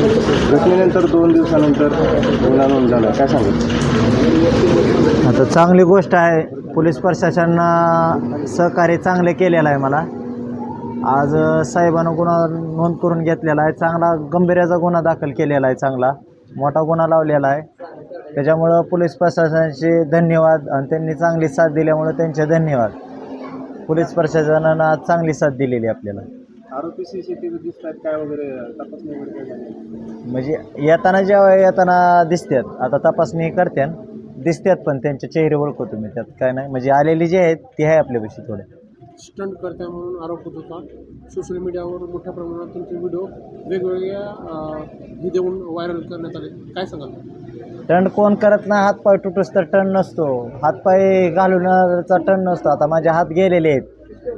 घटनेनंतर दोन दिवसानंतर गुन्हा नोंद झाला काय सांगू? आता चांगली गोष्ट आहे. पोलीस प्रशासनानं सहकार्य चांगले केलेलं आहे मला. आज साहेबानं गुन्हा नोंद करून घेतलेला आहे. चांगला गंभीर्याचा गुन्हा दाखल केलेला आहे चांगला. मोठा गुन्हा लावलेला आहे. त्याच्यामुळं पोलीस प्रशासनाचे धन्यवाद आणि त्यांनी चांगली साथ दिल्यामुळं त्यांचे धन्यवाद. पोलीस प्रशासनानं आज चांगली साथ दिलेली आहे आपल्याला. आरोपी सीसीटीव्ही दिसत आहेत काय वगैरे तपासणी वगैरे काय झाली? म्हणजे येताना जेव्हा येताना दिसतात आता तपासणी करत्यान दिसतात पण त्यांचे चेहरे ओळखतो तुम्ही त्यात काय नाही. म्हणजे आलेली जे आहेत ती आहे आपल्यापाशी थोडे स्टंट करता म्हणून आरोप होत होता. सोशल मीडियावर मोठ्या प्रमाणात तुमचे व्हिडिओ वेगवेगळ्या अं, हे देऊन व्हायरल करण्यात आले. काय सांगाल? टण कोण करत नाही हातपाय तुटूस तर टण नसतो. हातपाय घालूनचा टण नसतो. आता माझे हात गेलेले आहेत.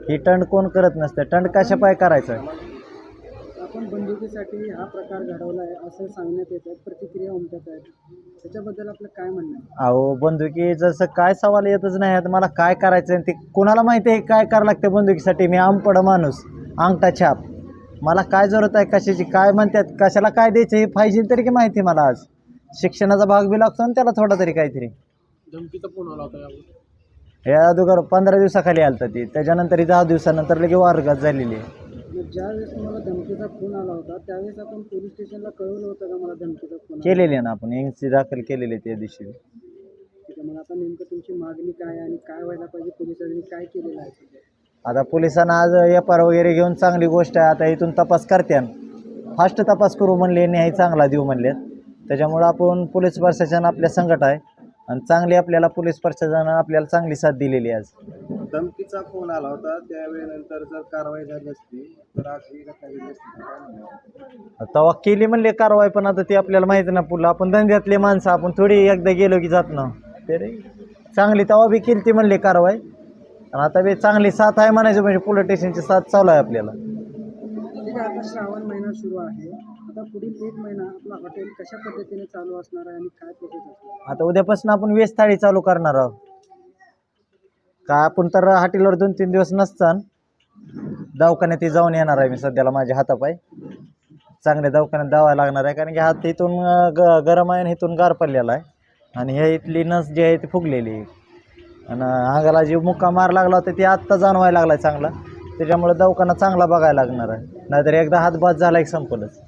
ही टंड कोण करत नसतं? टंड कशा पाय करायचं? आपण बंदुकीसाठी हा प्रकार घडवला आहे असं सांगण्यात येत. आहे प्रतिक्रिया उमटत आहेत. त्याच्याबद्दल आपलं काय म्हणणं आहे? अहो बंदुकी जसं काय सवाल येतच नाही आता मला काय करायचं आहे ते कुणाला माहिती आहे काय करावं लागतं बंदुकीसाठी? मी आमपड माणूस अंगठा छाप. मला काय जरूरत आहे कशाची? काय म्हणतात? कशाला काय द्यायचं? हे पाहिजे तरी की माहिती आहे मला आज? शिक्षणाचा भाग बी लागतो ना त्याला थोडा तरी काहीतरी. धमकीचा फोन आला होता यावर? या अगोदर पंधरा दिवसाखाली आलता ती. त्याच्यानंतर ही दहा दिवसानंतर लगे वारगात झालेली आहे. मग ज्यावेळेस तुम्हाला धमकीचा फोन आला होता त्यावेळेस आपण पोलीस स्टेशनला कळवलं होतं का मला धमकीचा फोन आला? केलेली आहे ना आपण. एनसी दाखल केलेली आहे त्या दिवशी. ठीक आहे मग आता नेमकं तुमची मागणी काय आहे आणि काय व्हायला पाहिजे? पोलिसांनी काय केलेलं आहे? आता पोलिसांना आज एफ आर वगैरे घेऊन चांगली गोष्ट आहे. आता इथून तपास करत्यान फास्ट तपास करू म्हणले न्याय चांगला देऊ म्हणले त्याच्यामुळं आपण पोलीस प्रशासन आपल्या संकट आहे. आणि चांगली आपल्याला पोलीस प्रशासनानं आपल्याला चांगली साथ दिलेली आज. धमकीचा फोन आला होता त्यावेळेनंतर जर कारवाई झाली असती तर आज ही घटना घडली असती काय म्हणणार? तेव्हा केली म्हणले कारवाई पण आता ते आपल्याला माहिती ना पुढलं आपण धंद्यातले माणसं आपण थोडी एकदा गेलो की जात ना ते रे. चांगली तेव्हा बी केली ती म्हणले कारवाई. आणि आता बी चांगली साथ आहे म्हणायचं म्हणजे पोलीस स्टेशनची साथ चालू आहे आपल्याला. ठीक आहे आता श्रावण महिना सुरू आहे. आता पुढील एक महिना आपला हॉटेल कशा पद्धतीने चालू असणार आहे आणि काय प्रोसेस असणार आता उद्यापासून आपण वेज थाळी चालू करणार आहोत. काय आपण तर हॉटेलवर दोन तीन दिवस नसतान दवाखान्यात जाऊन येणार आहे मी सध्याला माझ्या हातापाय. चांगल्या दवाखान्यात दावायला लागणार आहे कारण की हात इथून ग गरम आहे आणि इथून गार पडलेला आहे. आणि हे इथली नस जी आहे ती फुगलेली आहे. आणि अंगाला जी मुक्का मार लागला होता ती आत्ता जाणवायला लागला आहे चांगला. त्याच्यामुळे दवाखाना चांगला बघायला लागणार आहे. नाहीतर एकदा हातभात झाला एक संपलंच